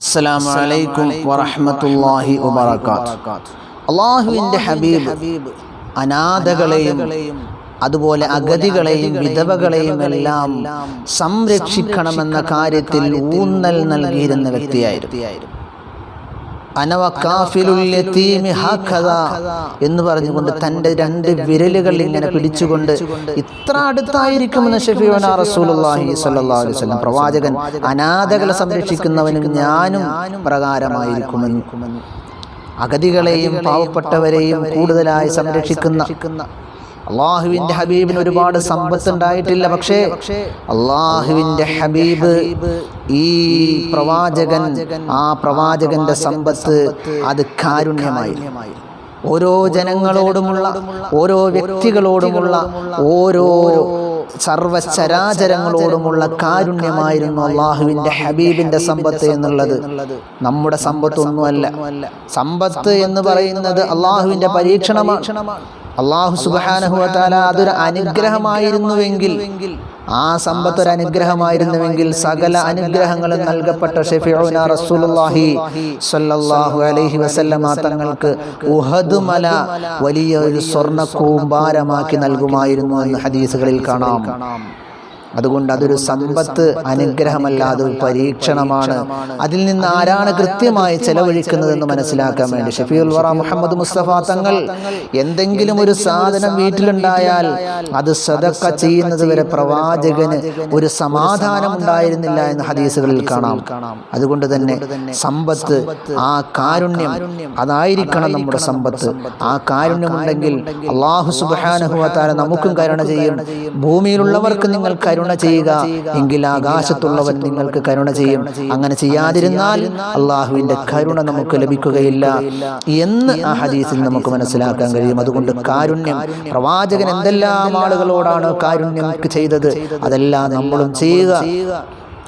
അസ്സലാമു അലൈക്കും വറഹ്മത്തുള്ളാഹി വബറകാത്ത്. അള്ളാഹുവിന്റെ ഹബീബ് അനാഥകളെയും അതുപോലെ അഗതികളെയും വിധവകളെയും എല്ലാം സംരക്ഷിക്കണമെന്ന കാര്യത്തിൽ ഊന്നൽ നൽകിയിരുന്ന വ്യക്തിയായിരുന്നു. എന്ന് പറഞ്ഞുകൊണ്ട് തന്റെ രണ്ട് വിരലുകൾ ഇങ്ങനെ പിടിച്ചുകൊണ്ട് ഇത്ര അടുത്തായിരിക്കുമെന്ന് ഷഫീവന പ്രവാചകൻ അനാഥകളെ സംരക്ഷിക്കുന്നവനും ഞാനും പ്രകാരമായിരിക്കുമെന്ന്. അഗതികളെയും പാവപ്പെട്ടവരെയും കൂടുതലായി സംരക്ഷിക്കുന്ന അള്ളാഹുവിന്റെ ഹബീബിന് ഒരുപാട് സമ്പത്ത് ഉണ്ടായിട്ടില്ല പക്ഷേ അള്ളാഹുവിന്റെ ഹബീബ് ഈ പ്രവാചകൻ ആ പ്രവാചകന്റെ സമ്പത്ത് അത് കാരുണ്യമായി. ഓരോ ജനങ്ങളോടുമുള്ള ഓരോ വ്യക്തികളോടുമുള്ള ഓരോ സർവചരാചരങ്ങളോടുമുള്ള കാരുണ്യമായിരുന്നു അള്ളാഹുവിന്റെ ഹബീബിന്റെ സമ്പത്ത് എന്നുള്ളത്. നമ്മുടെ സമ്പത്തൊന്നുമല്ല. സമ്പത്ത് എന്ന് പറയുന്നത് അള്ളാഹുവിന്റെ പരീക്ഷണമാണ്. അള്ളാഹു സുബാനഹുല അതൊരു അനുഗ്രഹമായിരുന്നുവെങ്കിൽ ആ സമ്പത്ത് ഒരു അനുഗ്രഹമായിരുന്നുവെങ്കിൽ സകല അനുഗ്രഹങ്ങളും നൽകപ്പെട്ട ഷെഫിഉന റസൂലുള്ളാഹി സ്വല്ലല്ലാഹു അലൈഹി വസല്ലമ തങ്ങൾക്ക് ഉഹദ് മല വലിയ ഒരു സ്വർണ കൂമ്പാരമാക്കി നൽകുമായിരുന്നു എന്ന് ഹദീസുകളിൽ കാണാം. അതുകൊണ്ട് അതൊരു സമ്പത്ത് അനുഗ്രഹമല്ല അതൊരു പരീക്ഷണമാണ്. അതിൽ നിന്ന് ആരാണ് കൃത്യമായി ചെലവഴിക്കുന്നതെന്ന് മനസ്സിലാക്കാൻ വേണ്ടി. ഷഫീൽ വറ മുഹമ്മദ് മുസ്തഫ തങ്ങൾ എന്തെങ്കിലും ഒരു സാധനം വീട്ടിലുണ്ടായാൽ അത് സദക്ക ചെയ്യുന്നത് വരെ പ്രവാചകന് ഒരു സമാധാനം ഉണ്ടായിരുന്നില്ല എന്ന് ഹദീസുകളിൽ കാണാം. അതുകൊണ്ട് തന്നെ സമ്പത്ത് ആ കാരുണ്യം അതായിരിക്കണം നമ്മുടെ സമ്പത്ത്. ആ കാരുണ്യമുണ്ടെങ്കിൽ അള്ളാഹു സുബാനുഭവത്താല നമുക്കും കരുണ ചെയ്യും. ഭൂമിയിലുള്ളവർക്ക് നിങ്ങൾ കരുണ ചെയ്യുക. എങ്കിൽ ആകാശത്തുള്ളവൻ നിങ്ങൾക്ക് കരുണ ചെയ്യും. അങ്ങനെ ചെയ്യാതിരുന്നാൽ അള്ളാഹുവിന്റെ കരുണ നമുക്ക് ലഭിക്കുകയില്ല. എന്ന് ആ ഹദീസിൽ നമുക്ക് മനസ്സിലാക്കാൻ കഴിയും. അതുകൊണ്ട് കാരുണ്യം പ്രവാചകൻ എന്തെല്ലാം ആളുകളോടാണ് കാരുണ്യം ചെയ്തത്? അതെല്ലാം നമ്മളും ചെയ്യുക.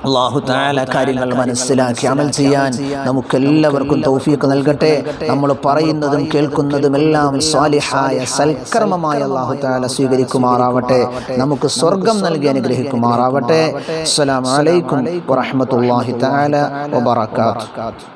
അള്ളാഹു താല കാര്യങ്ങൾ മനസ്സിലാക്കി അമൽ ചെയ്യാൻ നമുക്കെല്ലാവർക്കും തൗഫീഖ് നൽകട്ടെ. നമ്മൾ പറയുന്നതും കേൾക്കുന്നതും എല്ലാം സ്വാലിഹായ സൽക്കർമ്മമായ അള്ളാഹു താല സ്വീകരിക്കുമാറാവട്ടെ. നമുക്ക് സ്വർഗം നൽകി അനുഗ്രഹിക്കുമാറാവട്ടെ. അസ്സലാമു അലൈക്കും വറഹ്മത്തുള്ളാഹി തആല വബറകാതുഹു